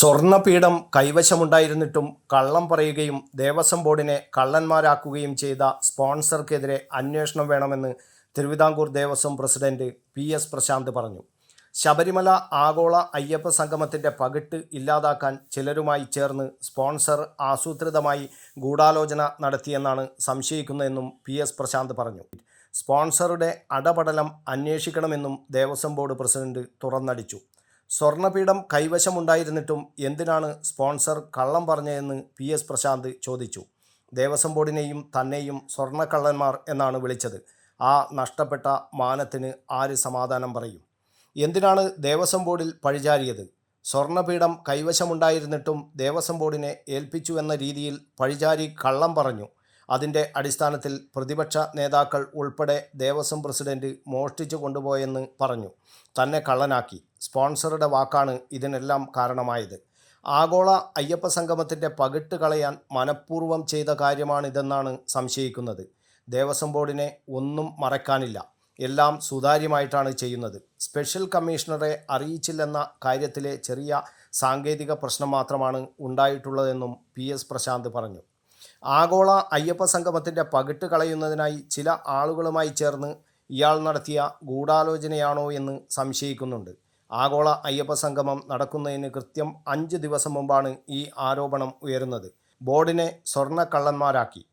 സ്വർണപീഠം കൈവശമുണ്ടായിരുന്നിട്ടും കള്ളം പറയുകയും ദേവസ്വം ബോർഡിനെ കള്ളന്മാരാക്കുകയും ചെയ്ത സ്പോൺസർക്കെതിരെ അന്വേഷണം വേണമെന്ന് Thiruvithamkoor Devaswom president P S Prashanth പറഞ്ഞു. ശബരിമല ആഗോള അയ്യപ്പ സംഗമത്തിന്റെ പകിട്ട് ഇല്ലാതാക്കാൻ ചിലരുമായി ചേർന്ന് സ്പോൺസർ ആസൂത്രിതമായി ഗൂഢാലോചന നടത്തിയെന്നാണ് സംശയിക്കുന്നതെന്നും പി എസ് പ്രശാന്ത് പറഞ്ഞു. സ്പോൺസറുടെ അടപടലം അന്വേഷിക്കണമെന്നും ദേവസ്വം ബോർഡ് പ്രസിഡന്റ് തുറന്നടിച്ചു. സ്വർണപീഠം കൈവശമുണ്ടായിരുന്നിട്ടും എന്തിനാണ് സ്പോൺസർ കള്ളം പറഞ്ഞതെന്ന് പി എസ് പ്രശാന്ത് ചോദിച്ചു. ദേവസ്വം ബോർഡിനെയും തന്നെയും സ്വർണക്കള്ളന്മാർ എന്നാണ് വിളിച്ചത്. ആ നഷ്ടപ്പെട്ട മാനത്തിന് ആര് സമാധാനം പറയും? എന്തിനാണ് ദേവസ്വം ബോർഡിൽ പഴിചാരിയത്? സ്വർണപീഠം കൈവശമുണ്ടായിരുന്നിട്ടും ദേവസ്വം ബോർഡിനെ ഏൽപ്പിച്ചു എന്ന രീതിയിൽ പഴിചാരി കള്ളം പറഞ്ഞു. അതിന്റെ അടിസ്ഥാനത്തിൽ പ്രതിപക്ഷ നേതാക്കൾ ഉൾപ്പെടെ ദേവസ്വം പ്രസിഡന്റ് മോഷ്ടിച്ചു കൊണ്ടുപോയെന്ന് പറഞ്ഞു. തന്നെ കള്ളനാക്കി. സ്പോൺസറുടെ വാക്കാണ് ഇതിനെല്ലാം കാരണമായത്. ആഗോള അയ്യപ്പ സംഗമത്തിന്റെ പകിട്ട് കളയാൻ മനഃപൂർവം ചെയ്ത കാര്യമാണിതെന്നാണ് സംശയിക്കുന്നത്. ദേവസ്വം ബോർഡിനെ ഒന്നും മറക്കാനില്ല. എല്ലാം സുതാര്യമായിട്ടാണ് ചെയ്യുന്നത്. സ്പെഷ്യൽ കമ്മീഷണറെ അറിയിച്ചില്ലെന്ന കാര്യത്തിലെ ചെറിയ സാങ്കേതിക പ്രശ്നം മാത്രമാണ് ഉണ്ടായിട്ടുള്ളതെന്നും പി എസ് പ്രശാന്ത് പറഞ്ഞു. ആഗോള അയ്യപ്പ സംഗമത്തിന്റെ പകിട്ട് കളയുന്നതിനായി ചില ആളുകളുമായി ചേർന്ന് ഇയാൾ നടത്തിയ ഗൂഢാലോചനയാണോ എന്ന് സംശയിക്കുന്നുണ്ട്. ആഗോള അയ്യപ്പ സംഗമം നടക്കുന്നതിന് കൃത്യം അഞ്ച് ദിവസം മുമ്പാണ് ഈ ആരോപണം ഉയരുന്നത്. ബോർഡിനെ സ്വർണക്കള്ളന്മാരാക്കി.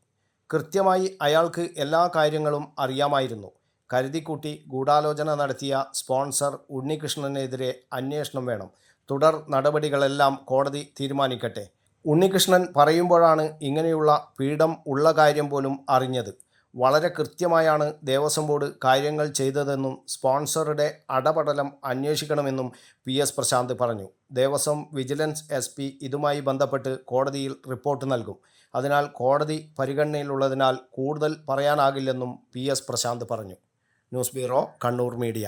കൃത്യമായി അയാൾക്ക് എല്ലാ കാര്യങ്ങളും അറിയാമായിരുന്നു. കരുതിക്കൂട്ടി ഗൂഢാലോചന നടത്തിയ സ്പോൺസർ ഉണ്ണികൃഷ്ണനെതിരെ അന്വേഷണം വേണം. തുടർ നടപടികളെല്ലാം കോടതി തീരുമാനിക്കട്ടെ. ഉണ്ണികൃഷ്ണൻ പറയുമ്പോഴാണ് ഇങ്ങനെയുള്ള പീഠം ഉള്ള കാര്യം പോലും അറിഞ്ഞത്. വളരെ കൃത്യമായാണ് ദേവസ്വം ബോർഡ് കാര്യങ്ങൾ ചെയ്തതെന്നും സ്പോൺസറുടെ അടപടലം അന്വേഷിക്കണമെന്നും പി എസ് പ്രശാന്ത് പറഞ്ഞു. ദേവസ്വം വിജിലൻസ് എസ് പി ഇതുമായി ബന്ധപ്പെട്ട് കോടതിയിൽ റിപ്പോർട്ട് നൽകും. അതിനാൽ കോടതി പരിഗണനയിലുള്ളതിനാൽ കൂടുതൽ പറയാനാകില്ലെന്നും പി എസ് പ്രശാന്ത് പറഞ്ഞു. News bureau Kannur media.